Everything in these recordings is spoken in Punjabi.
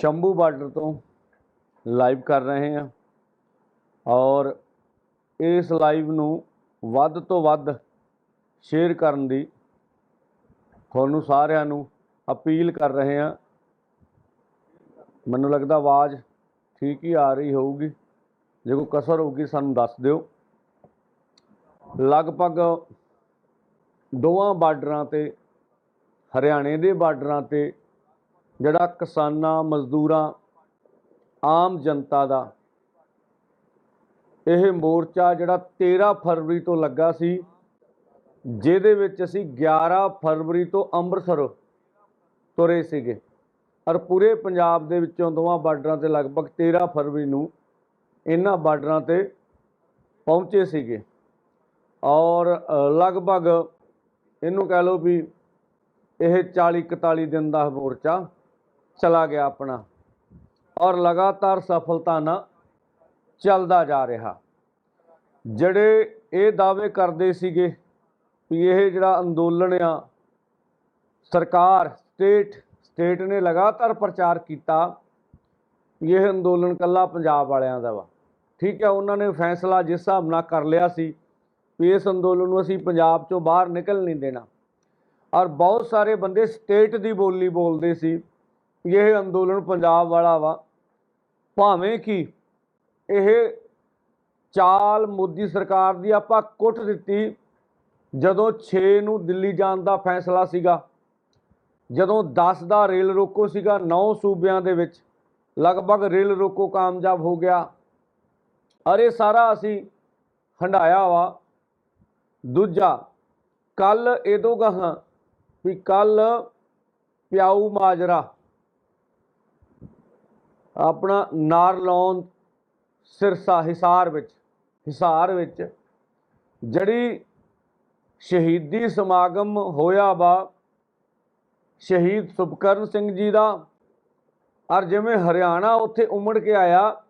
ਸ਼ੰਭੂ ਬਾਰਡਰ ਤੋਂ ਲਾਈਵ ਕਰ ਰਹੇ ਹਾਂ ਔਰ ਇਸ ਲਾਈਵ ਨੂੰ ਵੱਧ ਤੋਂ ਵੱਧ ਸ਼ੇਅਰ ਕਰਨ ਦੀ ਤੁਹਾਨੂੰ ਸਾਰਿਆਂ ਨੂੰ ਅਪੀਲ ਕਰ ਰਹੇ ਹਾਂ। ਮੈਨੂੰ ਲੱਗਦਾ ਆਵਾਜ਼ ਠੀਕ ਹੀ ਆ ਰਹੀ ਹੋਊਗੀ। ਜੇ ਕੋਈ ਕਸਰ ਹੋਊਗੀ ਸਾਨੂੰ ਦੱਸ ਦਿਓ। ਲਗਭਗ ਦੋਵਾਂ ਬਾਰਡਰਾਂ ਤੇ, ਹਰਿਆਣੇ ਦੇ ਬਾਰਡਰਾਂ ਤੇ ਜਿਹੜਾ ਕਿਸਾਨਾਂ, ਮਜ਼ਦੂਰਾਂ, ਆਮ ਜਨਤਾ ਦਾ ਇਹ ਮੋਰਚਾ ਜਿਹੜਾ 13 ਫਰਵਰੀ ਤੋਂ ਲੱਗਾ ਸੀ, ਜਿਹਦੇ ਵਿੱਚ ਅਸੀਂ 11 ਫਰਵਰੀ ਤੋਂ ਅੰਮ੍ਰਿਤਸਰ ਤੁਰੇ ਸੀਗੇ। ਔਰ ਪੂਰੇ ਪੰਜਾਬ ਦੇ ਵਿੱਚੋਂ ਦੋਵਾਂ ਬਾਰਡਰਾਂ ਤੇ ਲਗਭਗ 13 ਫਰਵਰੀ ਨੂੰ ਇਹਨਾਂ ਬਾਰਡਰਾਂ ਤੇ ਪਹੁੰਚੇ ਸੀਗੇ। ਔਰ ਲਗਭਗ ਇਹਨੂੰ ਕਹਿ ਲਓ ਵੀ ਇਹ 40 41 ਦਿਨ ਦਾ ਮੋਰਚਾ ਚਲਾ ਗਿਆ ਆਪਣਾ। ਔਰ ਲਗਾਤਾਰ ਸਫਲਤਾ ਨਾਲ ਚੱਲਦਾ ਜਾ ਰਿਹਾ। ਜਿਹੜੇ ਇਹ ਦਾਅਵੇ ਕਰਦੇ ਸੀਗੇ ਵੀ ਇਹ ਜਿਹੜਾ ਅੰਦੋਲਨ ਆ, ਸਰਕਾਰ, ਸਟੇਟ ਸਟੇਟ ਨੇ ਲਗਾਤਾਰ ਪ੍ਰਚਾਰ ਕੀਤਾ ਵੀ ਇਹ ਅੰਦੋਲਨ ਕੱਲਾ ਪੰਜਾਬ ਵਾਲਿਆਂ ਦਾ ਵਾ। ਠੀਕ ਹੈ, ਉਹਨਾਂ ਨੇ ਫੈਸਲਾ ਜਿਸ ਹਿਸਾਬ ਨਾਲ ਕਰ ਲਿਆ ਸੀ ਵੀ ਇਸ ਅੰਦੋਲਨ ਨੂੰ ਅਸੀਂ ਪੰਜਾਬ ਚੋਂ ਬਾਹਰ ਨਿਕਲ ਨਹੀਂ ਦੇਣਾ। ਔਰ ਬਹੁਤ ਸਾਰੇ ਬੰਦੇ ਸਟੇਟ ਦੀ ਬੋਲੀ ਬੋਲਦੇ ਸੀ ਇਹ ਅੰਦੋਲਨ ਪੰਜਾਬ ਵਾਲਾ ਵਾ। ਭਾਵੇਂ ਕਿ ਇਹ ਚਾਲ ਮੋਦੀ ਸਰਕਾਰ ਦੀ ਆਪਾਂ ਕੁੱਟ ਦਿੱਤੀ, ਜਦੋਂ 6 ਨੂੰ ਦਿੱਲੀ ਜਾਣ ਦਾ ਫੈਸਲਾ ਸੀਗਾ, ਜਦੋਂ 10 ਦਾ ਰੇਲ ਰੋਕੋ ਸੀਗਾ 9 ਸੂਬਿਆਂ ਦੇ ਵਿੱਚ, ਲਗਭਗ ਰੇਲ ਰੋਕੋ ਕਾਮਯਾਬ ਹੋ ਗਿਆ। ਅਰੇ ਸਾਰਾ ਅਸੀਂ ਹੰਡਾਇਆ ਵਾ। ਦੂਜਾ ਕੱਲ ਇਹਦੋਂ ਗਾਹਾਂ ਵੀ ਕੱਲ ਪਿਆਊ ਮਾਜਰਾ ਆਪਣਾ ਨਾਰਲੌਨ ਸਿਰਸਾ ਹਿਸਾਰ ਵਿੱਚ ਹਿਸਾਰ ਵਿੱਚ ਜਿਹੜੀ ਸ਼ਹੀਦੀ ਸਮਾਗਮ ਹੋਇਆ ਵਾ, ਸ਼ਹੀਦ ਸ਼ੁਭਕਰਨ ਸਿੰਘ ਜੀ ਦਾ, ਔਰ ਜਿਵੇਂ ਹਰਿਆਣਾ ਉੱਥੇ ਉਮੜ ਕੇ ਆਇਆ,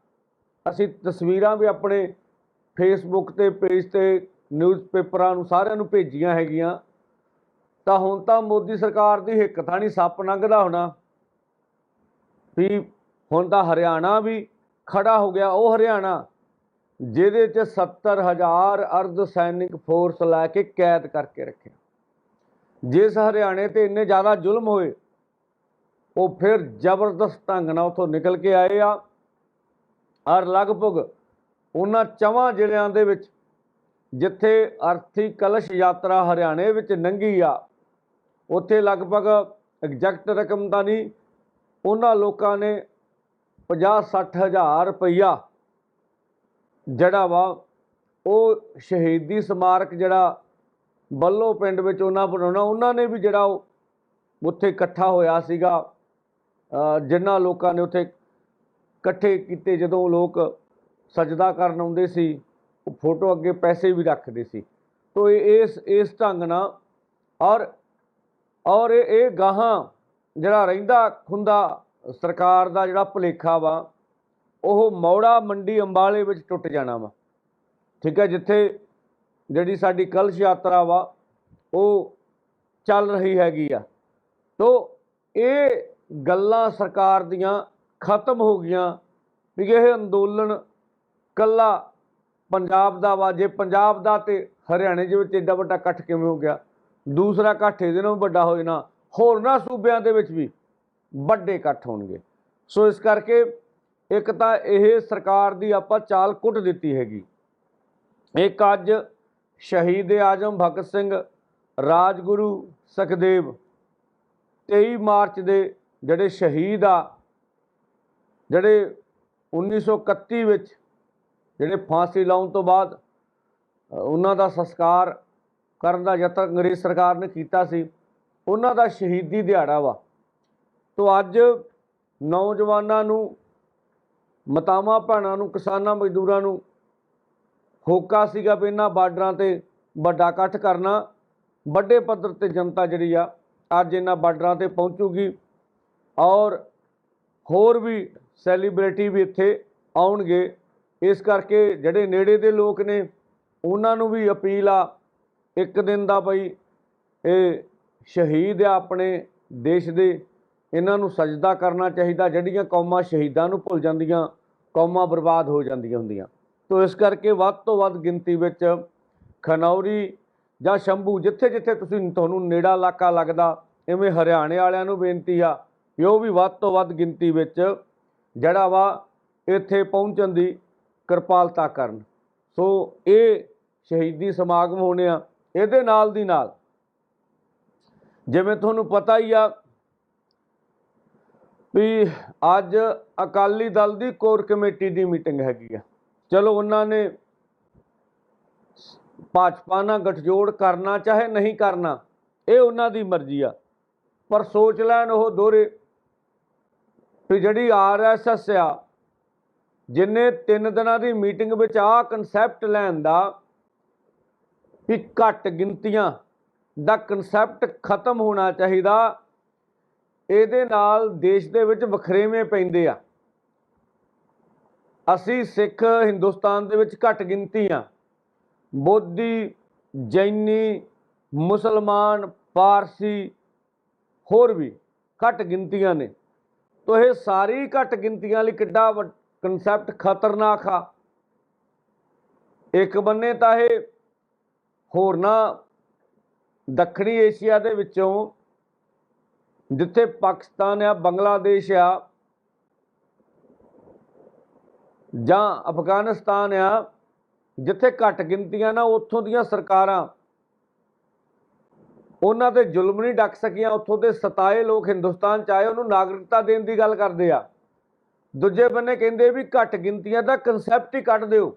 ਅਸੀਂ ਤਸਵੀਰਾਂ ਵੀ ਆਪਣੇ ਫੇਸਬੁੱਕ ਤੇ ਪੇਜ ਤੇ ਨਿਊਜ਼ਪੇਪਰਾਂ ਨੂੰ ਸਾਰਿਆਂ ਨੂੰ ਭੇਜੀਆਂ ਹੈਗੀਆਂ, ਤਾਂ ਹੁਣ ਤਾਂ ਮੋਦੀ ਸਰਕਾਰ ਦੀ ਹਿੱਕ ਥਾਣੀ ਸੱਪ ਲੰਘਦਾ ਹੋਣਾ, ਵੀ ਹੁਣ ਤਾਂ ਹਰਿਆਣਾ ਵੀ ਖੜਾ ਹੋ ਗਿਆ, ਉਹ ਹਰਿਆਣਾ, ਜਿਹਦੇ 'ਚ 70000 ਅਰਧ ਸੈਨਿਕ ਫੋਰਸ ਲੈ ਕੇ ਕੈਦ ਕਰਕੇ ਰੱਖਿਆ। ਜਿਸ ਹਰਿਆਣੇ ਤੇ ਇੰਨੇ ਜ਼ਿਆਦਾ ਜ਼ੁਲਮ ਹੋਏ, ਉਹ ਫਿਰ ਜ਼ਬਰਦਸਤ ਢੰਗ ਨਾਲ ਉਥੋਂ ਨਿਕਲ ਕੇ ਆਏ ਆ ਔਰ ਲਗਭਗ ਉਹਨਾਂ ਚਵਾਂ ਜ਼ਿਲ੍ਹਿਆਂ ਦੇ ਵਿੱਚ ਜਿੱਥੇ ਅਰਥੀ ਕਲਸ਼ ਯਾਤਰਾ ਹਰਿਆਣੇ ਵਿੱਚ ਲੰਘੀ ਆ, ਉੱਥੇ ਲਗਭਗ ਐਗਜ਼ੈਕਟ ਰਕਮ ਤਾਂ ਨਹੀਂ, ਉਹਨਾਂ ਲੋਕਾਂ ਨੇ 50-60 ਹਜ਼ਾਰ ਰੁਪਈਆ ਜਿਹੜਾ ਵਾ, ਉਹ ਸ਼ਹੀਦੀ ਸਮਾਰਕ ਜਿਹੜਾ ਬੱਲੋ ਪਿੰਡ ਵਿੱਚ ਉਹਨਾਂ ਬਣਾਉਣਾ, ਉਹਨਾਂ ਨੇ ਵੀ ਜਿਹੜਾ ਉਹ ਉੱਥੇ ਇਕੱਠਾ ਹੋਇਆ ਸੀਗਾ। ਜਿਨ੍ਹਾਂ ਲੋਕਾਂ ਨੇ ਉੱਥੇ ਇਕੱਠੇ ਕੀਤੇ, ਜਦੋਂ ਲੋਕ ਸਜਦਾ ਕਰਨ ਆਉਂਦੇ ਸੀ, ਉਹ ਫੋਟੋ ਅੱਗੇ ਪੈਸੇ ਵੀ ਰੱਖਦੇ ਸੀ। ਤੋ ਇਸ ਇਸ ਢੰਗ ਨਾਲ ਔਰ ਔਰ ਇਹ ਗਾਹਾਂ ਜਿਹੜਾ ਰਹਿੰਦਾ, ਖੁੰਦਾ ਸਰਕਾਰ ਦਾ ਜਿਹੜਾ ਭੁਲੇਖਾ ਵਾ, ਉਹ ਮੌੜਾ ਮੰਡੀ ਅੰਬਾਲੇ ਵਿੱਚ ਟੁੱਟ ਜਾਣਾ ਵਾ। ਠੀਕ ਹੈ, ਜਿੱਥੇ ਜਿਹੜੀ ਸਾਡੀ ਕਲਸ਼ ਯਾਤਰਾ ਵਾ, ਉਹ ਚੱਲ ਰਹੀ ਹੈਗੀ ਆ। ਤੋ ਇਹ ਗੱਲਾਂ ਸਰਕਾਰ ਦੀਆਂ ਖਤਮ ਹੋ ਗਈਆਂ ਵੀ ਇਹ ਅੰਦੋਲਨ ਕੱਲਾ ਪੰਜਾਬ ਦਾ ਵਾ, ਜੇ ਪੰਜਾਬ ਦਾ ਤੇ ਹਰਿਆਣੇ ਦੇ ਵਿੱਚ ਐਡਾ ਵੱਡਾ ਇਕੱਠ ਕਿਵੇਂ ਹੋ ਗਿਆ? ਦੂਸਰਾ ਇਕੱਠ ਇਹਦੇ ਨਾਲੋਂ ਵੱਡਾ ਹੋ ਜਾਣਾ ਹੋਰਨਾਂ ਸੂਬਿਆਂ ਦੇ ਵਿੱਚ ਵੀ। ਵੱਡੇ ਇਕੱਠ ਹੋਣਗੇ। ਸੋ ਇਸ ਕਰਕੇ ਇੱਕ ਤਾਂ ਇਹ ਸਰਕਾਰ ਦੀ ਆਪਾਂ ਚਾਲ ਕੁੱਟ ਦਿੱਤੀ ਹੈਗੀ। ਇੱਕ ਅੱਜ ਸ਼ਹੀਦ ਆਜਮ ਭਗਤ ਸਿੰਘ, ਰਾਜਗੁਰੂ ਸੁਖਦੇਵ 23 ਮਾਰਚ ਦੇ ਜਿਹੜੇ ਸ਼ਹੀਦ ਆ, ਜਿਹੜੇ 1931 ਵਿੱਚ ਜਿਹੜੇ ਫਾਂਸੀ ਲਾਉਣ ਤੋਂ ਬਾਅਦ ਉਹਨਾਂ ਦਾ ਸੰਸਕਾਰ ਕਰਨ ਦਾ ਯਤਨ ਅੰਗਰੇਜ਼ ਸਰਕਾਰ ਨੇ ਕੀਤਾ ਸੀ, ਉਹਨਾਂ ਦਾ ਸ਼ਹੀਦੀ ਦਿਹਾੜਾ ਵਾ। ਤੋਂ ਅੱਜ ਨੌਜਵਾਨਾਂ ਨੂੰ, ਮਤਾਵਾਂ ਭੈਣਾਂ ਨੂੰ, ਕਿਸਾਨਾਂ ਮਜ਼ਦੂਰਾਂ ਨੂੰ ਹੋਕਾ ਸੀਗਾ ਵੀ ਇਹਨਾਂ ਬਾਰਡਰਾਂ ਤੇ ਵੱਡਾ ਇਕੱਠ ਕਰਨਾ। ਵੱਡੇ ਪੱਧਰ ਤੇ ਜਨਤਾ ਜਿਹੜੀ ਆ, ਅੱਜ ਇਹਨਾਂ ਬਾਰਡਰਾਂ ਤੇ ਪਹੁੰਚੂਗੀ ਔਰ ਹੋਰ ਵੀ ਸੈਲੀਬ੍ਰਿਟੀ ਵੀ ਇੱਥੇ ਆਉਣਗੇ। ਇਸ ਕਰਕੇ ਜਿਹੜੇ ਨੇੜੇ ਦੇ ਲੋਕ ਨੇ, ਉਹਨਾਂ ਨੂੰ ਵੀ ਅਪੀਲ ਆ ਇੱਕ ਦਿਨ ਦਾ ਬਈ ਇਹ ਸ਼ਹੀਦ ਆ ਆਪਣੇ ਦੇਸ਼ ਦੇ। ਇਹਨਾਂ ਨੂੰ ਸਜਦਾ ਕਰਨਾ ਚਾਹੀਦਾ, ਜਿਹੜੀਆਂ ਕੌਮਾਂ ਸ਼ਹੀਦਾਂ ਨੂੰ ਭੁੱਲ ਜਾਂਦੀਆਂ, ਕੌਮਾਂ ਬਰਬਾਦ ਹੋ ਜਾਂਦੀਆਂ ਹੁੰਦੀਆਂ। ਤੋ ਇਸ ਕਰਕੇ ਵੱਧ ਤੋਂ ਵੱਧ ਗਿਣਤੀ ਵਿੱਚ ਖਨੌਰੀ ਜਾਂ ਸ਼ੰਭੂ, ਜਿੱਥੇ ਜਿੱਥੇ ਤੁਸੀਂ ਤੁਹਾਨੂੰ ਨੇੜਾ ਇਲਾਕਾ ਲੱਗਦਾ, ਇਵੇਂ ਹਰਿਆਣੇ ਵਾਲਿਆਂ ਨੂੰ ਬੇਨਤੀ ਆ ਕਿ ਉਹ ਵੀ ਵੱਧ ਤੋਂ ਵੱਧ ਗਿਣਤੀ ਵਿੱਚ ਜਿਹੜਾ ਵਾ ਇੱਥੇ ਪਹੁੰਚਣ ਦੀ ਕਿਰਪਾਲਤਾ ਕਰਨ। ਸੋ ਇਹ ਸ਼ਹੀਦੀ ਸਮਾਗਮ ਹੋਣੇ ਆ, ਇਹਦੇ ਨਾਲ ਦੀ ਨਾਲ। ਜਿਵੇਂ ਤੁਹਾਨੂੰ ਪਤਾ ਹੀ ਆ ਵੀ ਅੱਜ ਅਕਾਲੀ ਦਲ ਦੀ ਕੋਰ ਕਮੇਟੀ ਦੀ ਮੀਟਿੰਗ ਹੈਗੀ ਆ। ਚਲੋ, ਉਹਨਾਂ ਨੇ ਭਾਜਪਾ ਨਾਲ ਗਠਜੋੜ ਕਰਨਾ, ਚਾਹੇ ਨਹੀਂ ਕਰਨਾ, ਇਹ ਉਹਨਾਂ ਦੀ ਮਰਜ਼ੀ ਆ। ਪਰ ਸੋਚ ਲੈਣ ਉਹ ਦੋਹਰੇ ਵੀ ਜਿਹੜੀ ਆਰਐਸਐਸ ਆ, ਜਿਨੇ ਤਿੰਨ ਦਿਨਾਂ ਦੀ ਮੀਟਿੰਗ ਵਿੱਚ ਆ ਕਨਸੈਪਟ ਲੈਣ ਦਾ, ਵੀ ਘੱਟ ਗਿਣਤੀਆਂ ਦਾ ਕਨਸੈਪਟ ਖਤਮ ਹੋਣਾ ਚਾਹੀਦਾ ਇਹਦੇ ਨਾਲ ਦੇਸ਼ ਦੇ ਵਿੱਚ ਵਖਰੇਵੇਂ ਪੈਂਦੇ ਆ। ਅਸੀਂ ਸਿੱਖ ਹਿੰਦੁਸਤਾਨ ਦੇ ਵਿੱਚ ਘੱਟ ਗਿਣਤੀ ਆ। ਬੋਧੀ, ਜੈਨੀ, ਮੁਸਲਮਾਨ, ਪਾਰਸੀ ਹੋਰ ਵੀ ਘੱਟ ਗਿਣਤੀਆਂ ਨੇ। ਤੋ ਇਹ ਸਾਰੀ ਘੱਟ ਗਿਣਤੀਆਂ ਲਈ ਕਿੱਡਾ ਕਨਸੈਪਟ ਖਤਰਨਾਕ ਆ। ਇੱਕ ਬੰਨੇ ਤਾਂ ਇਹ ਹੋਰਨਾਂ ਦੱਖਣੀ ਏਸ਼ੀਆ ਦੇ ਵਿੱਚੋਂ ਜਿੱਥੇ ਪਾਕਿਸਤਾਨ ਆ, ਬੰਗਲਾਦੇਸ਼ ਆ, ਜਾਂ ਅਫਗਾਨਿਸਤਾਨ ਆ, ਜਿੱਥੇ ਘੱਟ ਗਿਣਤੀਆਂ ਨਾ ਉੱਥੋਂ ਦੀਆਂ ਸਰਕਾਰਾਂ, ਉਹਨਾਂ ਤੇ ਜ਼ੁਲਮ ਨਹੀਂ ਡੱਕ ਸਕੀਆਂ, ਉੱਥੋਂ ਦੇ ਸਤਾਏ ਲੋਕ ਹਿੰਦੁਸਤਾਨ ਚ ਆਏ, ਉਹਨੂੰ ਨਾਗਰਿਕਤਾ ਦੇਣ ਦੀ ਗੱਲ ਕਰਦੇ ਆ। ਦੂਜੇ ਬੰਨੇ ਕਹਿੰਦੇ ਵੀ ਘੱਟ ਗਿਣਤੀਆਂ ਦਾ ਕਨਸੈਪਟ ਹੀ ਕੱਢ ਦਿਓ।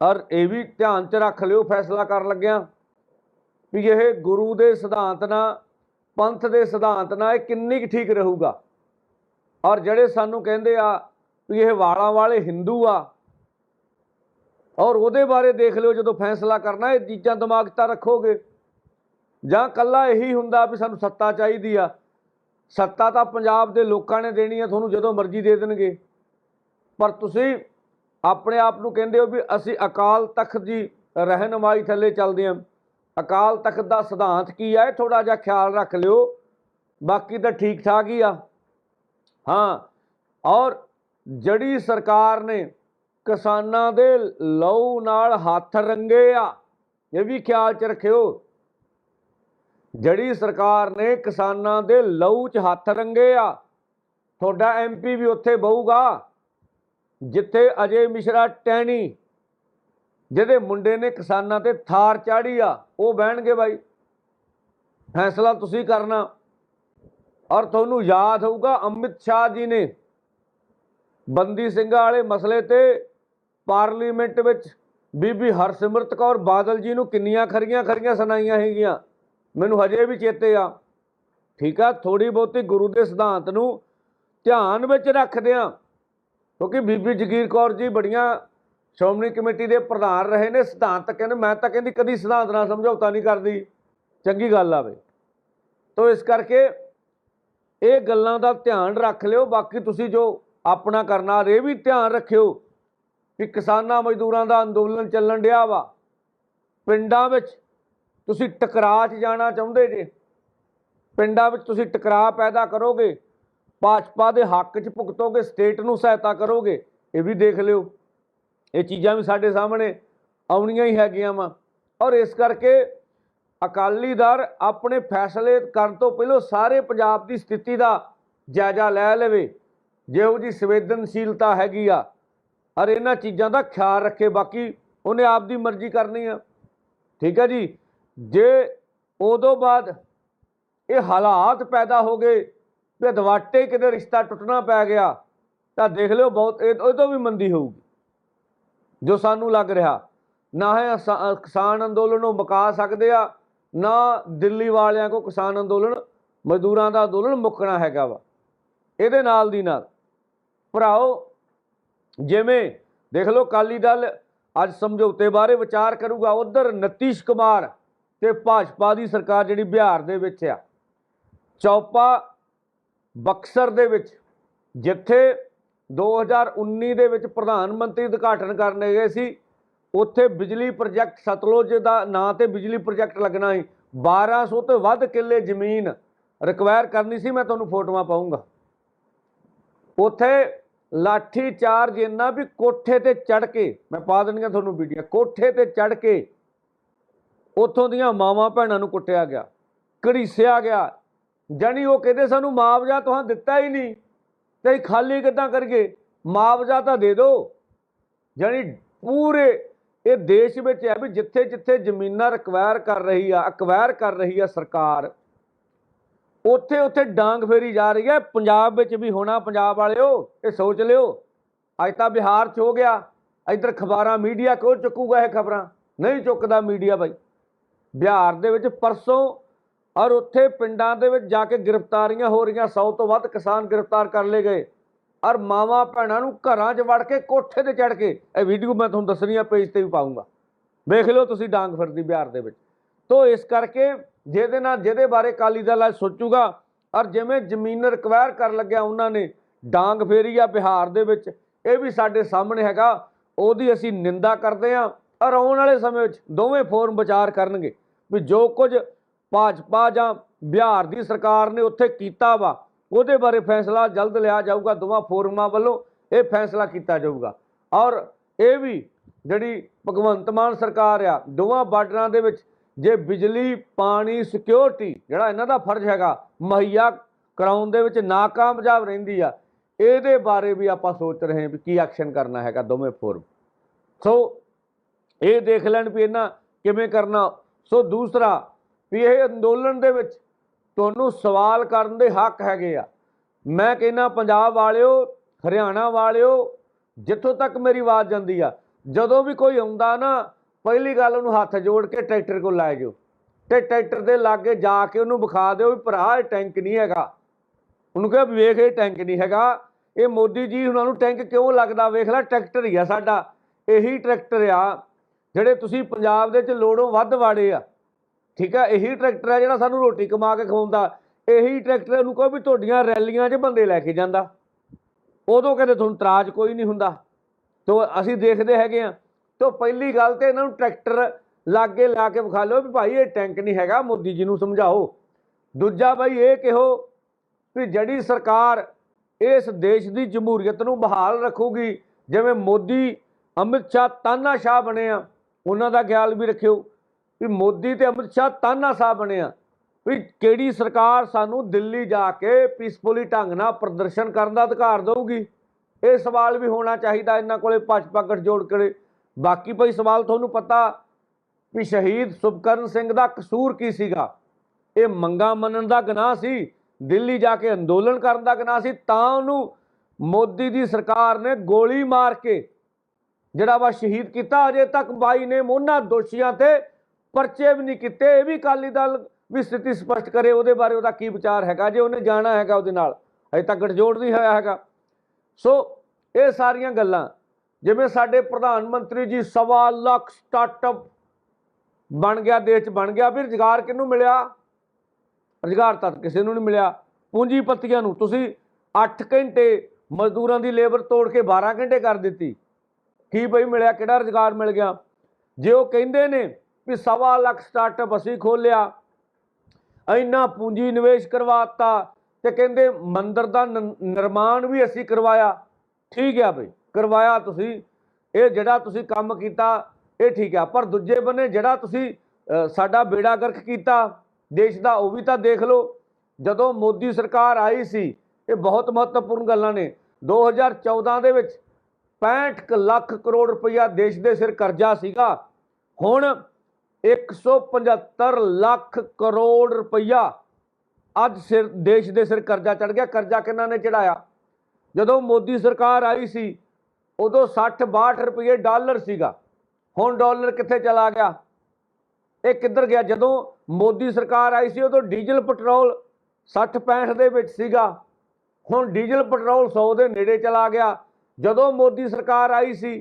ਔਰ ਇਹ ਵੀ ਧਿਆਨ 'ਚ ਰੱਖ ਲਿਓ, ਫੈਸਲਾ ਕਰਨ ਲੱਗਿਆ, ਵੀ ਇਹ ਗੁਰੂ ਦੇ ਸਿਧਾਂਤ ਨਾਲ ਪੰਥ ਦੇ ਸਿਧਾਂਤ ਨਾਲ ਇਹ ਕਿੰਨੀ ਕੁ ਠੀਕ ਰਹੂਗਾ? ਔਰ ਜਿਹੜੇ ਸਾਨੂੰ ਕਹਿੰਦੇ ਆ ਵੀ ਇਹ ਵਾਲਾਂ ਵਾਲੇ ਹਿੰਦੂ ਆ, ਔਰ ਉਹਦੇ ਬਾਰੇ ਦੇਖ ਲਿਓ ਜਦੋਂ ਫੈਸਲਾ ਕਰਨਾ, ਇਹ ਚੀਜ਼ਾਂ ਦਿਮਾਗ 'ਚ ਤਾਂ ਰੱਖੋਗੇ। ਜਾਂ ਕੱਲਾ ਇਹੀ ਹੁੰਦਾ ਵੀ ਸਾਨੂੰ ਸੱਤਾ ਚਾਹੀਦੀ ਆ। ਸੱਤਾ ਤਾਂ ਪੰਜਾਬ ਦੇ ਲੋਕਾਂ ਨੇ ਦੇਣੀ ਆ, ਤੁਹਾਨੂੰ ਜਦੋਂ ਮਰਜ਼ੀ ਦੇ ਦੇਣਗੇ। ਪਰ ਤੁਸੀਂ ਆਪਣੇ ਆਪ ਨੂੰ ਕਹਿੰਦੇ ਹੋ ਵੀ ਅਸੀਂ ਅਕਾਲ ਤਖਤ ਦੀ ਰਹਿਨਮਾਈ ਥੱਲੇ ਚੱਲਦੇ ਹਾਂ ਅਕਾਲ ਤਖਤ ਦਾ ਸਿਧਾਂਤ ਕੀ ਹੈ ਥੋੜਾ ਜਿਹਾ ਖਿਆਲ ਰੱਖ ਲਿਓ। ਬਾਕੀ ਤਾਂ ਠੀਕ ਠਾਕ ਹੀ ਆ। ਹਾਂ, ਔਰ ਜੜੀ ਸਰਕਾਰ ਨੇ ਕਿਸਾਨਾਂ ਦੇ ਲਹੂ ਨਾਲ ਹੱਥ ਰੰਗੇ ਆ, ਇਹ ਵੀ ਖਿਆਲ 'ਚ ਰੱਖਿਓ। ਜੜੀ ਸਰਕਾਰ ਨੇ ਕਿਸਾਨਾਂ ਦੇ ਲਹੂ 'ਚ ਹੱਥ ਰੰਗੇ ਆ, ਤੁਹਾਡਾ ਐਮਪੀ ਵੀ ਉੱਥੇ ਬਹੂਗਾ, ਜਿੱਥੇ ਅਜੇ ਮਿਸ਼ਰਾ ਟੈਣੀ ਜਿਹਦੇ ਮੁੰਡੇ ਨੇ ਕਿਸਾਨਾਂ ਤੇ ਥਾਰ ਚਾੜੀ ਆ, ਉਹ ਬਹਿਣਗੇ ਬਾਈ। ਫੈਸਲਾ ਤੁਸੀਂ ਕਰਨਾ। ਔਰ ਤੁਹਾਨੂੰ ਯਾਦ ਹੋਊਗਾ ਅਮਿਤ ਸ਼ਾਹ ਜੀ ਨੇ ਬੰਦੀ ਸਿੰਘਾਂ ਵਾਲੇ ਮਸਲੇ ਤੇ ਪਾਰਲੀਮੈਂਟ ਵਿੱਚ ਬੀਬੀ ਹਰਸਿਮਰਤ ਕੌਰ ਬਾਦਲ ਜੀ ਨੂੰ ਕਿੰਨੀਆਂ ਖਰੀਆਂ ਖਰੀਆਂ ਸੁਣਾਈਆਂ ਹੈਗੀਆਂ। ਮੈਨੂੰ ਹਜੇ ਵੀ ਚੇਤੇ ਆ। ਠੀਕ ਆ ਥੋੜੀ ਬਹੁਤੀ ਗੁਰੂ ਦੇ ਸਿਧਾਂਤ ਨੂੰ ਧਿਆਨ ਵਿੱਚ ਰੱਖਦੇ ਆ ਕਿਉਂਕਿ ਬੀਬੀ ਜਗੀਰ ਕੌਰ ਜੀ ਬੜੀਆਂ ਸ਼੍ਰੋਮਣੀ ਕਮੇਟੀ ਦੇ ਪ੍ਰਧਾਨ ਰਹੇ ਨੇ, ਸਿਧਾਂਤ ਕਹਿੰਦੇ, ਮੈਂ ਤਾਂ ਕਹਿੰਦੀ ਕਦੀ ਸਿਧਾਂਤ ਨਾਲ ਸਮਝੌਤਾ ਨਹੀਂ ਕਰਦੀ। ਚੰਗੀ ਗੱਲ ਆਵੇ ਤੋ ਇਸ ਕਰਕੇ ਇਹ ਗੱਲਾਂ ਦਾ ਧਿਆਨ ਰੱਖ ਲਿਓ, ਬਾਕੀ ਤੁਸੀਂ ਜੋ ਆਪਣਾ ਕਰਨਾ ਇਹ ਵੀ ਧਿਆਨ ਰੱਖਿਓ ਕਿ ਕਿਸਾਨਾਂ ਮਜ਼ਦੂਰਾਂ ਦਾ ਅੰਦੋਲਨ ਚੱਲਣ ਡਿਆ ਵਾ। ਪਿੰਡਾਂ ਵਿੱਚ ਤੁਸੀਂ ਟਕਰਾਅ 'ਚ ਜਾਣਾ ਚਾਹੁੰਦੇ ਜੇ, ਪਿੰਡਾਂ ਵਿੱਚ ਤੁਸੀਂ ਟਕਰਾਅ ਪੈਦਾ ਕਰੋਗੇ, ਭਾਜਪਾ ਦੇ ਹੱਕ 'ਚ ਭੁਗਤੋਗੇ, ਸਟੇਟ ਨੂੰ ਸਹਾਇਤਾ ਕਰੋਗੇ, ਇਹ ਵੀ ਦੇਖ ਲਿਓ। ਇਹ ਚੀਜ਼ਾਂ ਵੀ ਸਾਡੇ ਸਾਹਮਣੇ ਆਉਣੀਆਂ ਹੀ ਹੈਗੀਆਂ ਵਾ। ਔਰ ਇਸ ਕਰਕੇ ਅਕਾਲੀ ਦਲ ਆਪਣੇ ਫੈਸਲੇ ਕਰਨ ਤੋਂ ਪਹਿਲਾਂ ਸਾਰੇ ਪੰਜਾਬ ਦੀ ਸਥਿਤੀ ਦਾ ਜਾਇਜ਼ਾ ਲੈ ਲਵੇ। ਜਿਹੋ ਜੀ ਸੰਵੇਦਨਸ਼ੀਲਤਾ ਹੈਗੀ ਆ, ਔਰ ਇਹਨਾਂ ਚੀਜ਼ਾਂ ਦਾ ਖਿਆਲ ਰੱਖੇ। ਬਾਕੀ ਉਹਨੇ ਆਪ ਦੀ ਮਰਜ਼ੀ ਕਰਨੀ ਆ। ਠੀਕ ਹੈ ਜੀ? ਜੇ ਉਦੋਂ ਬਾਅਦ ਇਹ ਹਾਲਾਤ ਪੈਦਾ ਹੋ ਗਏ ਤੇ ਦਵਾਟੇ ਕਿਤੇ ਰਿਸ਼ਤਾ ਟੁੱਟਣਾ ਪੈ ਗਿਆ, ਤਾਂ ਦੇਖ ਲਿਓ ਬਹੁਤ, ਇਹ ਇਹ ਤੋਂ ਵੀ ਮੰਦੀ ਹੋਊਗੀ। ਜੋ ਸਾਨੂੰ ਲੱਗ ਰਿਹਾ। ਨਾ ਹੈ ਕਿਸਾਨ ਅੰਦੋਲਨ ਨੂੰ ਮੁਕਾ ਸਕਦੇ ਆ, ਨਾ ਦਿੱਲੀ ਵਾਲਿਆਂ ਕੋ ਕਿਸਾਨ ਅੰਦੋਲਨ, ਮਜ਼ਦੂਰਾਂ ਦਾ ਅੰਦੋਲਨ ਮੁੱਕਣਾ ਹੈਗਾ ਵਾ। ਇਹਦੇ ਨਾਲ ਦੀ ਨਾਲ, ਭਰਾਓ, ਜਿਵੇਂ ਦੇਖ ਲਓ ਕਾਲੀ ਦਲ ਅੱਜ ਸਮਝੌਤੇ ਬਾਰੇ ਵਿਚਾਰ ਕਰੂਗਾ, ਉਧਰ ਨਤੀਸ਼ ਕੁਮਾਰ ਤੇ ਭਾਜਪਾ ਦੀ ਸਰਕਾਰ ਜਿਹੜੀ ਬਿਹਾਰ ਦੇ ਵਿੱਚ ਆ, ਚੌਪਾ ਬਕਸਰ ਦੇ ਵਿੱਚ, ਜਿੱਥੇ 2019 ਦੇ ਵਿੱਚ ਪ੍ਰਧਾਨ ਮੰਤਰੀ ਉਦਘਾਟਨ ਕਰਨ ਗਏ ਸੀ। ਉੱਥੇ ਬਿਜਲੀ ਪ੍ਰੋਜੈਕਟ ਸਤਲੁਜ ਦਾ ਨਾਂ ਤੇ ਬਿਜਲੀ ਪ੍ਰੋਜੈਕਟ ਲੱਗਣਾ ਸੀ। 1200 ਤੋਂ ਵੱਧ ਕਿੱਲੇ ਜ਼ਮੀਨ ਰਿਕਵਾਇਰ ਕਰਨੀ ਸੀ। ਮੈਂ ਤੁਹਾਨੂੰ ਫੋਟੋਆਂ ਪਾਉਂਗਾ ਉੱਥੇ ਲਾਠੀ ਚਾਰਜ ਇੰਨਾ ਵੀ ਕੋਠੇ ਤੇ ਚੜ ਕੇ, ਮੈਂ ਪਾ ਦੇਣੀਆਂ ਤੁਹਾਨੂੰ ਵੀਡੀਓ, ਕੋਠੇ ਤੇ ਚੜ ਕੇ ਉੱਥੋਂ ਦੀਆਂ ਮਾਵਾਂ ਭੈਣਾਂ ਨੂੰ ਕੁੱਟਿਆ ਗਿਆ, ਘੜੀਸਿਆ ਗਿਆ। ਜਾਣੀ ਉਹ ਕਹਿੰਦੇ ਸਾਨੂੰ ਮੁਆਵਜ਼ਾ ਤੁਹਾਂ ਦਿੱਤਾ ਹੀ ਨਹੀਂ। ਤੇ ਅਸੀਂ ਖਾਲੀ ਕਿੱਦਾਂ ਕਰੀਏ? ਮੁਆਵਜ਼ਾ ਤਾਂ ਦੇ ਦਿਓ। ਜਾਣੀ ਪੂਰੇ ਇਹ ਦੇਸ਼ ਵਿੱਚ ਹੈ ਵੀ ਜਿੱਥੇ ਜਿੱਥੇ ਜ਼ਮੀਨਾਂ ਰਿਕਵਾਇਰ ਕਰ ਰਹੀ ਆ ਅਕਵਾਇਰ ਕਰ ਰਹੀ ਆ ਸਰਕਾਰ, ਉੱਥੇ ਉੱਥੇ ਡਾਂਗ ਫੇਰੀ ਜਾ ਰਹੀ ਹੈ। ਪੰਜਾਬ ਵਿੱਚ ਵੀ ਹੋਣਾ, ਪੰਜਾਬ ਵਾਲਿਓ, ਇਹ ਸੋਚ ਲਿਓ। ਅੱਜ ਤਾਂ ਬਿਹਾਰ 'ਚ ਹੋ ਗਿਆ। ਇਧਰ ਖਬਰਾਂ ਮੀਡੀਆ ਕਿਉਂ ਚੁੱਕੂਗਾ ਇਹ ਖਬਰਾਂ? ਨਹੀਂ ਚੁੱਕਦਾ ਮੀਡੀਆ ਬਾਈ। ਬਿਹਾਰ ਦੇ ਵਿੱਚ ਪਰਸੋਂ ਔਰ ਉੱਥੇ ਪਿੰਡਾਂ ਦੇ ਵਿੱਚ ਜਾ ਕੇ ਗ੍ਰਿਫਤਾਰੀਆਂ ਹੋ ਰਹੀਆਂ 100 ਤੋਂ ਵੱਧ ਕਿਸਾਨ ਗ੍ਰਿਫਤਾਰ ਕਰ ਲਏ ਗਏ। ਔਰ ਮਾਵਾਂ ਭੈਣਾਂ ਨੂੰ ਘਰਾਂ 'ਚ ਵੜ ਕੇ ਕੋਠੇ ਤੇ ਚੜ ਕੇ, ਇਹ ਵੀਡੀਓ ਮੈਂ ਤੁਹਾਨੂੰ ਦੱਸਣੀ ਆ, ਪੇਜ ਤੇ ਵੀ ਪਾਉਂਗਾ ਵੇਖ ਲਿਓ ਤੁਸੀਂ ਡਾਂਗ ਫਿਰਦੀ ਬਿਹਾਰ ਦੇ ਵਿੱਚ। ਤੋ ਇਸ ਕਰਕੇ ਜਿਹਦੇ ਨਾਲ ਜਿਹਦੇ ਬਾਰੇ ਕਾਲੀ ਦਲ ਅੱਜ ਸੋਚੂਗਾ, ਔਰ ਜਿਵੇਂ ਜ਼ਮੀਨ ਰਿਕਵਾਇਰ ਕਰਨ ਲੱਗਿਆ ਉਹਨਾਂ ਨੇ ਡਾਂਗ ਫੇਰੀ ਆ ਬਿਹਾਰ ਦੇ ਵਿੱਚ, ਇਹ ਵੀ ਸਾਡੇ ਸਾਹਮਣੇ ਹੈਗਾ, ਉਹਦੀ ਅਸੀਂ ਨਿੰਦਾ ਕਰਦੇ ਹਾਂ ਔਰ ਆਉਣ ਵਾਲੇ ਸਮੇਂ ਵਿੱਚ ਦੋਵੇਂ ਫੋਰਮ ਵਿਚਾਰ ਕਰਨਗੇ ਵੀ ਜੋ ਕੁਝ ਭਾਜਪਾ ਜਾਂ ਬਿਹਾਰ ਦੀ ਸਰਕਾਰ ਨੇ ਉੱਥੇ ਕੀਤਾ ਵਾ, ਉਹਦੇ ਬਾਰੇ ਫੈਸਲਾ ਜਲਦ ਲਿਆ ਜਾਊਗਾ, ਦੋਵਾਂ ਫੋਰਮਾਂ ਵੱਲੋਂ ਇਹ ਫੈਸਲਾ ਕੀਤਾ ਜਾਊਗਾ। ਔਰ ਇਹ ਵੀ ਜਿਹੜੀ ਭਗਵੰਤ ਮਾਨ ਸਰਕਾਰ ਆ, ਦੋਵਾਂ ਬਾਰਡਰਾਂ ਦੇ ਵਿੱਚ ਜੇ ਬਿਜਲੀ, ਪਾਣੀ ਸਿਕਿਉਰਿਟੀ ਜਿਹੜਾ ਇਹਨਾਂ ਦਾ ਫਰਜ਼ ਹੈਗਾ, ਮੁਹੱਈਆ ਕਰਾਉਣ ਦੇ ਵਿੱਚ ਨਾਕਾਮਯਾਬ ਰਹਿੰਦੀ ਆ, ਇਹਦੇ ਬਾਰੇ ਵੀ ਆਪਾਂ ਸੋਚ ਰਹੇ ਹਾਂ ਵੀ ਕੀ ਐਕਸ਼ਨ ਕਰਨਾ ਹੈਗਾ ਦੋਵੇਂ ਫੋਰਮ। ਸੋ ਇਹ ਦੇਖ ਲੈਣ ਵੀ ਇਹਨਾਂ ਕਿਵੇਂ ਕਰਨਾ। ਸੋ ਦੂਸਰਾ ਵੀ ਇਹ ਅੰਦੋਲਨ ਦੇ ਵਿੱਚ ਤੁਹਾਨੂੰ ਸਵਾਲ ਕਰਨ ਦੇ ਹੱਕ ਹੈਗੇ ਆ। ਮੈਂ ਕਹਿੰਦਾ ਪੰਜਾਬ ਵਾਲਿਓ, ਹਰਿਆਣਾ ਵਾਲਿਓ, ਜਿੱਥੋਂ ਤੱਕ ਮੇਰੀ ਆਵਾਜ਼ ਜਾਂਦੀ ਆ, ਜਦੋਂ ਵੀ ਕੋਈ ਆਉਂਦਾ ਨਾ, ਪਹਿਲੀ ਗੱਲ ਉਹਨੂੰ ਹੱਥ ਜੋੜ ਕੇ ਟਰੈਕਟਰ ਕੋਲ ਲੈ ਜਾਓ। ਤੇ ਟਰੈਕਟਰ ਦੇ ਲਾਗੇ ਜਾ ਕੇ ਉਹਨੂੰ ਵਿਖਾ ਦਿਓ ਵੀ ਭਰਾ, ਇਹ ਟੈਂਕ ਨਹੀਂ ਹੈਗਾ। ਉਹਨੂੰ ਕਹੇ ਵੇਖ, ਇਹ ਟੈਂਕ ਨਹੀਂ ਹੈਗਾ। ਇਹ ਮੋਦੀ ਜੀ ਉਹਨਾਂ ਨੂੰ ਟੈਂਕ ਕਿਉਂ ਲੱਗਦਾ? ਵੇਖ ਲੈ, ਟਰੈਕਟਰ ਹੀ ਆ ਸਾਡਾ। ਇਹੀ ਟਰੈਕਟਰ ਆ, ਜਿਹੜੇ ਤੁਸੀਂ ਪੰਜਾਬ ਦੇ ਵਿੱਚ ਲੋੜੋਂ ਵੱਧ ਵਾੜੇ ਆ। ਠੀਕ ਆ ਇਹੀ ਟਰੈਕਟਰ ਹੈ ਜਿਹੜਾ ਸਾਨੂੰ ਰੋਟੀ ਕਮਾ ਕੇ ਖਵਾਉਂਦਾ। ਇਹੀ ਟਰੈਕਟਰ ਨੂੰ ਕਹੋ ਵੀ ਤੁਹਾਡੀਆਂ ਰੈਲੀਆਂ 'ਚ ਬੰਦੇ ਲੈ ਕੇ ਜਾਂਦਾ। ਉਦੋਂ ਕਹਿੰਦੇ ਤੁਹਾਨੂੰ ਤਰਾਜ ਕੋਈ ਨਹੀਂ ਹੁੰਦਾ। ਤੋ ਅਸੀਂ ਦੇਖਦੇ ਹੈਗੇ ਆ ਤੋ ਪਹਿਲੀ ਗੱਲ ਤੇ ਇਹਨਾਂ ਨੂੰ ਟਰੈਕਟਰ ਲਾਗੇ ਲਾ ਕੇ ਵਿਖਾ ਲਓ ਵੀ ਭਾਈ ਇਹ ਟੈਂਕ ਨਹੀਂ ਹੈਗਾ, ਮੋਦੀ ਜੀ ਨੂੰ ਸਮਝਾਓ। ਦੂਜਾ ਭਾਈ ਇਹ ਕਿਹੋ ਵੀ ਜਿਹੜੀ ਸਰਕਾਰ ਇਸ ਦੇਸ਼ ਦੀ ਜਮਹੂਰੀਅਤ ਨੂੰ ਬਹਾਲ ਰੱਖੂਗੀ, ਜਿਵੇਂ ਮੋਦੀ, ਅਮਿਤ ਸ਼ਾਹ ਤਾਨਾਸ਼ਾਹ ਬਣੇ ਆ, ਉਹਨਾਂ ਦਾ ਖਿਆਲ ਵੀ ਰੱਖਿਓ। ਵੀ ਮੋਦੀ ਤੇ ਅਮਿਤ ਸ਼ਾਹ ਤਾਨਾ ਸਾਹਿਬ ਬਣਿਆ ਵੀ ਕਿਹੜੀ ਸਰਕਾਰ ਸਾਨੂੰ ਦਿੱਲੀ ਜਾ ਕੇ ਪੀਸਫੁਲੀ ਢੰਗ ਨਾਲ ਪ੍ਰਦਰਸ਼ਨ ਕਰਨ ਦਾ ਅਧਿਕਾਰ ਦੇਊਗੀ? ਇਹ ਸਵਾਲ ਵੀ ਹੋਣਾ ਚਾਹੀਦਾ ਇਹਨਾਂ ਕੋਲੇ ਭਾਜਪਾ ਗੱਠਜੋੜ ਕਰੇ ਬਾਕੀ ਭਾਈ ਸਵਾਲ ਤੁਹਾਨੂੰ ਪਤਾ ਵੀ ਸ਼ਹੀਦ ਸੁਭਕਰਨ ਸਿੰਘ ਦਾ ਕਸੂਰ ਕੀ ਸੀਗਾ? ਇਹ ਮੰਗਾ ਮੰਨਣ ਦਾ ਗੁਨਾਹ ਸੀ, ਦਿੱਲੀ ਜਾ ਕੇ ਅੰਦੋਲਨ ਕਰਨ ਦਾ ਗੁਨਾਹ ਸੀ, ਤਾਂ ਉਹਨੂੰ ਮੋਦੀ ਦੀ ਸਰਕਾਰ ਨੇ ਗੋਲੀ ਮਾਰ ਕੇ ਜਿਹੜਾ ਵਾ ਸ਼ਹੀਦ ਕੀਤਾ, ਅਜੇ ਤੱਕ ਬਾਈ ਨੇ ਉਹਨਾਂ ਦੋਸ਼ੀਆਂ ਤੇ ਪਰਚੇ ਵੀ ਨਹੀਂ ਕੀਤੇ, ਇਹ ਵੀ ਅਕਾਲੀ ਦਲ ਵੀ ਸਥਿਤੀ ਸਪਸ਼ਟ ਕਰੇ, ਉਹਦੇ ਬਾਰੇ ਉਹਦਾ ਕੀ ਵਿਚਾਰ ਹੈਗਾ, ਜੇ ਉਹਨੇ ਜਾਣਾ ਹੈਗਾ ਉਹਦੇ ਨਾਲ ਅਜੇ ਤੱਕ ਗਠਜੋੜ ਨਹੀਂ ਹੋਇਆ ਹੈਗਾ। ਸੋ ਇਹ ਸਾਰੀਆਂ ਗੱਲਾਂ, ਜਿਵੇਂ ਸਾਡੇ ਪ੍ਰਧਾਨ ਮੰਤਰੀ ਜੀ ਸਵਾ ਲੱਖ ਸਟਾਰਟਅਪ ਬਣ ਗਿਆ, ਦੇਸ਼ 'ਚ ਬਣ ਗਿਆ ਵੀ ਰੁਜ਼ਗਾਰ ਕਿਹਨੂੰ ਮਿਲਿਆ? ਰੁਜ਼ਗਾਰ ਤਾਂ ਕਿਸੇ ਨੂੰ ਨਹੀਂ ਮਿਲਿਆ। ਪੂੰਜੀਪਤੀਆਂ ਨੂੰ, ਤੁਸੀਂ 8 ਘੰਟੇ ਮਜ਼ਦੂਰਾਂ ਦੀ ਲੇਬਰ ਤੋੜ ਕੇ 12 ਘੰਟੇ ਕਰ ਦਿੱਤੀ। ਕੀ ਬਈ ਮਿਲਿਆ, ਕਿਹੜਾ ਰੁਜ਼ਗਾਰ ਮਿਲ ਗਿਆ? ਜੇ ਉਹ ਕਹਿੰਦੇ ਨੇ ਵੀ ਸਵਾ ਲੱਖ ਸਟਾਰਟਅਪ ਅਸੀਂ ਖੋਲਿਆ ਇੰਨਾ ਪੂੰਜੀ ਨਿਵੇਸ਼ ਕਰਵਾਤਾ ਤੇ ਕਹਿੰਦੇ ਮੰਦਰ ਦਾ ਨ- ਨਿਰਮਾਣ ਵੀ ਅਸੀਂ ਕਰਵਾਇਆ। ਠੀਕ ਆ ਬਈ, ਕਰਵਾਇਆ ਤੁਸੀਂ। ਇਹ ਜਿਹੜਾ ਤੁਸੀਂ ਕੰਮ ਕੀਤਾ, ਇਹ ਠੀਕ ਆ। ਪਰ ਦੂਜੇ ਬੰਨੇ ਜਿਹੜਾ ਤੁਸੀਂ ਸਾਡਾ ਬੇੜਾ ਗਰਕ ਕੀਤਾ, ਦੇਸ਼ ਦਾ ਉਹ ਵੀ ਤਾਂ ਦੇਖ ਲਓ। ਜਦੋਂ ਮੋਦੀ ਸਰਕਾਰ ਆਈ ਸੀ, ਇਹ ਬਹੁਤ ਮਹੱਤਵਪੂਰਨ ਗੱਲਾਂ ਨੇ। 2014 ਦੇ ਵਿੱਚ 65 ਕੁ ਲੱਖ ਕਰੋੜ ਰੁਪਈਆ ਦੇਸ਼ ਦੇ ਸਿਰ ਕਰਜ਼ਾ ਸੀਗਾ। ਹੁਣ 175 ਲੱਖ ਕਰੋੜ ਰੁਪਈਆ ਅੱਜ ਸਿਰ ਦੇਸ਼ ਦੇ ਸਿਰ ਕਰਜ਼ਾ ਚੜ ਗਿਆ। ਕਰਜ਼ਾ ਕਿਹਨਾਂ ਨੇ ਚੜਾਇਆ ਜਦੋਂ ਮੋਦੀ ਸਰਕਾਰ ਆਈ ਸੀ, ਉਦੋਂ 60 62 ਰੁਪਏ ਡਾਲਰ ਸੀਗਾ। ਹੁਣ ਡਾਲਰ ਕਿੱਥੇ ਚਲਾ ਗਿਆ? ਇਹ ਕਿੱਧਰ ਗਿਆ? ਜਦੋਂ ਮੋਦੀ ਸਰਕਾਰ ਆਈ ਸੀ, ਉਦੋਂ ਡੀਜ਼ਲ, ਪੈਟਰੋਲ 60 65 ਦੇ ਵਿੱਚ ਸੀਗਾ। ਹੁਣ ਡੀਜ਼ਲ, ਪੈਟਰੋਲ 100 ਦੇ ਨੇੜੇ ਚਲਾ ਗਿਆ। ਜਦੋਂ ਮੋਦੀ ਸਰਕਾਰ ਆਈ ਸੀ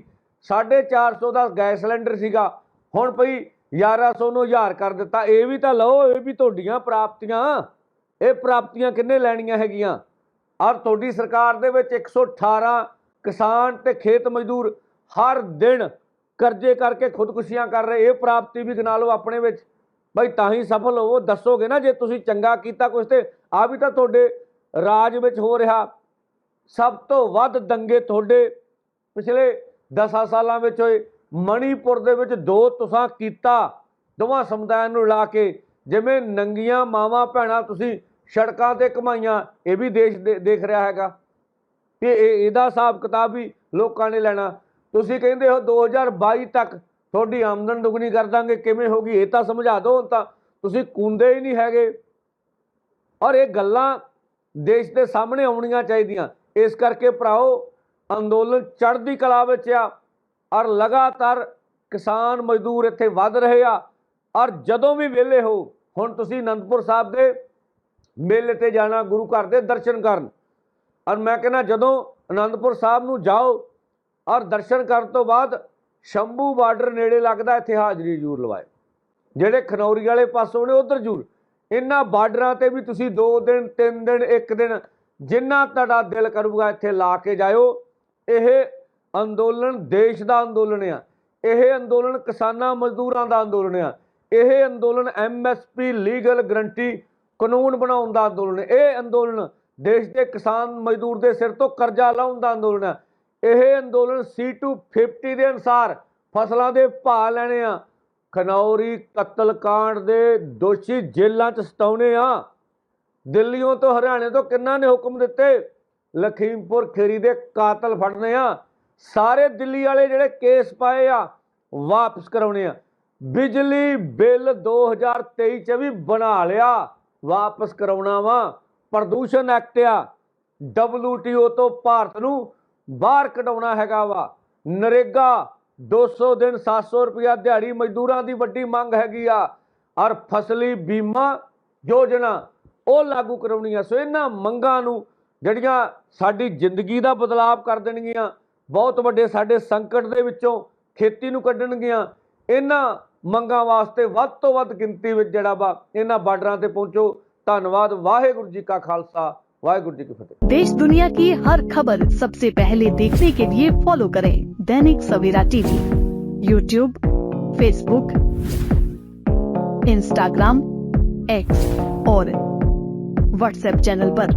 450 ਦਾ ਗੈਸ ਸਿਲੰਡਰ ਸੀਗਾ। ਹੁਣ ਭਈ 1100 ਨੂੰ 1000 ਕਰ ਦਿੱਤਾ। ਇਹ ਵੀ ਤਾਂ ਲਓ, ਇਹ ਵੀ ਤੁਹਾਡੀਆਂ ਪ੍ਰਾਪਤੀਆਂ। ਇਹ ਪ੍ਰਾਪਤੀਆਂ ਕਿੰਨੇ ਲੈਣੀਆਂ ਹੈਗੀਆਂ? ਔਰ ਤੁਹਾਡੀ ਸਰਕਾਰ ਦੇ ਵਿੱਚ 118 ਕਿਸਾਨ ਤੇ ਖੇਤ ਮਜ਼ਦੂਰ ਹਰ ਦਿਨ ਕਰਜ਼ੇ ਕਰਕੇ ਖੁਦਕੁਸ਼ੀਆਂ ਕਰ ਰਹੇ। ਇਹ ਪ੍ਰਾਪਤੀ ਵੀ ਗਿਣਾ ਲਓ ਆਪਣੇ ਵਿੱਚ। ਬਈ ਤਾਂ ਹੀ ਸਫਲ ਹੋਵੋ ਦੱਸੋਗੇ ਨਾ ਜੇ ਤੁਸੀਂ ਚੰਗਾ ਕੀਤਾ ਕੁਝ ਤੇ। ਆ ਵੀ ਤਾਂ ਤੁਹਾਡੇ ਰਾਜ ਵਿੱਚ ਹੋ ਰਿਹਾ। ਸਭ ਤੋਂ ਵੱਧ ਦੰਗੇ ਤੁਹਾਡੇ ਪਿਛਲੇ 10 ਸਾਲਾਂ ਵਿੱਚ ਹੋਏ। ਮਣੀਪੁਰ ਦੇ ਵਿੱਚ ਦੋ ਤੁਸਾਂ ਕੀਤਾ। ਦੋਵਾਂ ਸਮੁਦਾਇਆਂ ਨੂੰ ਲਾ ਕੇ ਜਿਵੇਂ ਨੰਗੀਆਂ ਮਾਵਾਂ ਭੈਣਾਂ ਤੁਸੀਂ ਸੜਕਾਂ ਤੇ ਕਮਾਈਆਂ ਇਹ ਵੀ ਦੇਸ਼ ਦੇ- ਦੇਖ ਰਿਹਾ ਹੈਗਾ। ਕਿ ਇਹਦਾ ਹਿਸਾਬ ਕਿਤਾਬ ਵੀ ਲੋਕਾਂ ਨੇ ਲੈਣਾ। ਤੁਸੀਂ ਕਹਿੰਦੇ ਹੋ 2022 ਤੱਕ ਤੁਹਾਡੀ ਆਮਦਨ ਦੁੱਗਣੀ ਕਰ ਦਾਂਗੇ, ਕਿਵੇਂ ਹੋਗੀ ਇਹ ਤਾਂ ਸਮਝਾ ਦਿਓ ਹੁਣ ਤਾਂ। ਤੁਸੀਂ ਕੁੰਦੇ ਹੀ ਨਹੀਂ ਹੈਗੇ। ਔਰ ਇਹ ਗੱਲਾਂ ਦੇਸ਼ ਦੇ ਸਾਹਮਣੇ ਆਉਣੀਆਂ ਚਾਹੀਦੀਆਂ। ਇਸ ਕਰਕੇ ਭਰਾਓ, ਅੰਦੋਲਨ ਚੜ੍ਹਦੀ ਕਲਾ ਵਿੱਚ ਆ। ਔਰ ਲਗਾਤਾਰ ਕਿਸਾਨ ਮਜ਼ਦੂਰ ਇੱਥੇ ਵੱਧ ਰਹੇ ਆ। ਔਰ ਜਦੋਂ ਵੀ ਵਿਹਲੇ ਹੋ, ਹੁਣ ਤੁਸੀਂ ਅਨੰਦਪੁਰ ਸਾਹਿਬ ਦੇ ਮੇਲੇ ਤੇ ਜਾਣਾ, ਗੁਰੂ ਘਰ ਦੇ ਦਰਸ਼ਨ ਕਰਨ। ਔਰ ਮੈਂ ਕਹਿੰਦਾ, ਜਦੋਂ ਅਨੰਦਪੁਰ ਸਾਹਿਬ ਨੂੰ ਜਾਓ, ਔਰ ਦਰਸ਼ਨ ਕਰਨ ਤੋਂ ਬਾਅਦ ਸ਼ੰਭੂ ਬਾਰਡਰ ਨੇੜੇ ਲੱਗਦਾ, ਇੱਥੇ ਹਾਜ਼ਰੀ ਜ਼ਰੂਰ ਲਵਾਏ ਜਿਹੜੇ ਖਨੌਰੀ ਵਾਲੇ ਪਾਸੋਂ ਨੇ, ਉਧਰ ਜ਼ਰੂਰ। ਇਹਨਾਂ ਬਾਰਡਰਾਂ ਤੇ ਵੀ ਤੁਸੀਂ 2 ਦਿਨ 3 ਦਿਨ 1 ਦਿਨ ਜਿੰਨਾ ਤੁਹਾਡਾ ਦਿਲ ਕਰੂਗਾ ਇੱਥੇ ਲਾ ਕੇ ਜਾਇਓ। ਇਹ ਅੰਦੋਲਨ ਦੇਸ਼ ਦਾ ਅੰਦੋਲਨ ਆ। ਇਹ ਅੰਦੋਲਨ ਕਿਸਾਨਾਂ ਮਜ਼ਦੂਰਾਂ ਦਾ ਅੰਦੋਲਨ ਆ। ਇਹ ਅੰਦੋਲਨ ਐਮਐਸਪੀ ਲੀਗਲ ਗਰੰਟੀ ਕਾਨੂੰਨ ਬਣਾਉਣ ਦਾ ਅੰਦੋਲਨ ਇਹ ਅੰਦੋਲਨ ਦੇਸ਼ ਦੇ ਕਿਸਾਨ ਮਜ਼ਦੂਰ ਦੇ ਸਿਰ ਤੋਂ ਕਰਜ਼ਾ ਲਾਉਣ ਦਾ ਅੰਦੋਲਨ ਆ। ਇਹ ਅੰਦੋਲਨ C250 ਦੇ ਅਨੁਸਾਰ ਫਸਲਾਂ ਦੇ ਭਾਅ ਲੈਣੇ ਆ। ਖਨੌਰੀ ਕਤਲकांड ਦੇ ਦੋਸ਼ੀ ਜੇਲ੍ਹਾਂ 'ਚ ਸਤਾਉਣੇ ਆ। ਦਿੱਲੀੋਂ ਤੋਂ ਹਰਿਆਣੇ ਤੋਂ ਕਿੰਨਾ ਨੇ ਹੁਕਮ ਦਿੱਤੇ? ਲਖੀਮਪੁਰ ਖੇਰੀ ਦੇ ਕਾਤਲ ਫੜਨੇ ਆ। ਸਾਰੇ ਦਿੱਲੀ ਵਾਲੇ ਜਿਹੜੇ ਕੇਸ ਪਾਏ ਆ, ਵਾਪਸ ਕਰਾਉਣੇ ਆ। ਬਿਜਲੀ ਬਿੱਲ 2023 ਚ ਵੀ ਬਣਾ ਲਿਆ, ਵਾਪਸ ਕਰਾਉਣਾ ਵਾ। ਪ੍ਰਦੂਸ਼ਣ ਐਕਟ ਆ WTO ਤੋਂ ਭਾਰਤ ਨੂੰ ਬਾਹਰ ਕਢਾਉਣਾ ਹੈਗਾ ਵਾ। ਨਰੇਗਾ 200 ਦਿਨ 700 ਰੁਪਇਆ ਦਿਹਾੜੀ ਮਜ਼ਦੂਰਾਂ ਦੀ ਵੱਡੀ ਮੰਗ ਹੈਗੀ ਆ। ਔਰ ਫਸਲੀ ਬੀਮਾ ਯੋਜਨਾ, ਉਹ ਲਾਗੂ ਕਰਾਉਣੀ ਆ ਸੋ ਇਹਨਾਂ ਮੰਗਾਂ ਨੂੰ ਜਿਹੜੀਆਂ ਸਾਡੀ ਜ਼ਿੰਦਗੀ ਦਾ ਬਦਲਾਵ ਕਰ ਦੇਣਗੀਆਂ। ਬਹੁਤ ਵੱਡੇ ਸਾਡੇ ਸੰਕਟ ਦੇ ਵਿੱਚੋਂ ਖੇਤੀ ਨੂੰ ਕੱਢਣਗੀਆਂ ਇਹਨਾਂ ਮੰਗਾਂ ਵਾਸਤੇ ਵੱਧ ਤੋਂ ਵੱਧ ਗਿਣਤੀ ਵਿੱਚ ਜਿਹੜਾ ਵਾ ਇਹਨਾਂ ਬਾਰਡਰਾਂ ਤੇ ਪਹੁੰਚੋ ਧੰਨਵਾਦ ਵਾਹਿਗੁਰੂ ਜੀ ਕਾ ਖਾਲਸਾ ਵਾਹਿਗੁਰੂ ਜੀ ਕੀ ਫਤਿਹ देश दुनिया की हर खबर सबसे पहले देखने के लिए फॉलो करें Dainik Savera TV YouTube Facebook Instagram X और व्हाट्सएप चैनल पर।